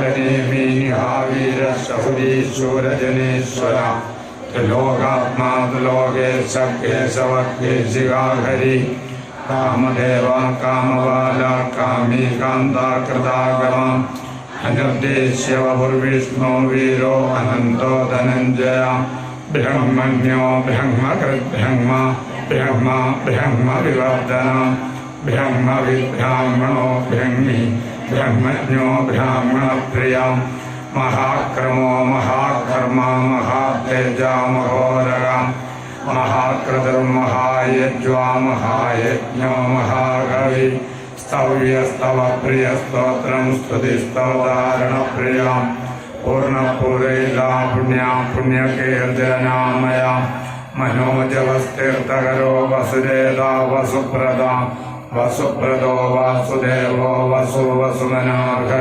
वीरशहुरीशूरजनेश्वर त्रिलोकात्मा त्रिलोकेश केशवकेशिका हरि कामदेव कामबाल कामी कान्ता कृतागमम् अनुद्देश्य वपुर्विष्णु वीरो अनन्तो धनञ्जय। ब्रह्मण्यो ब्रह्मकृद्ब्रह्म, ब्रह्म ब्रह्म विवर्धन ब्रह्म विब्राह्मणो ब्रह्मि। ब्रह्मज्ञो ब्राह्मणप्रिया महाक्रमो, महाकर्मा महातेजा महोदरा महाकृतिर्महायज्वा, महायज्ञो, महाकवि स्तव्यस्तव प्रियस्तोत्रं स्तुतिस्तवधारणप्रिया पूर्णपूरैला पुण्या पुण्यकीर्तनामया, मनोजवस्तीर्थकरो वसुदेदा वसुप्रदा വസുപ്രദോ വാസുദേവോ വസു വസുമനാർഹ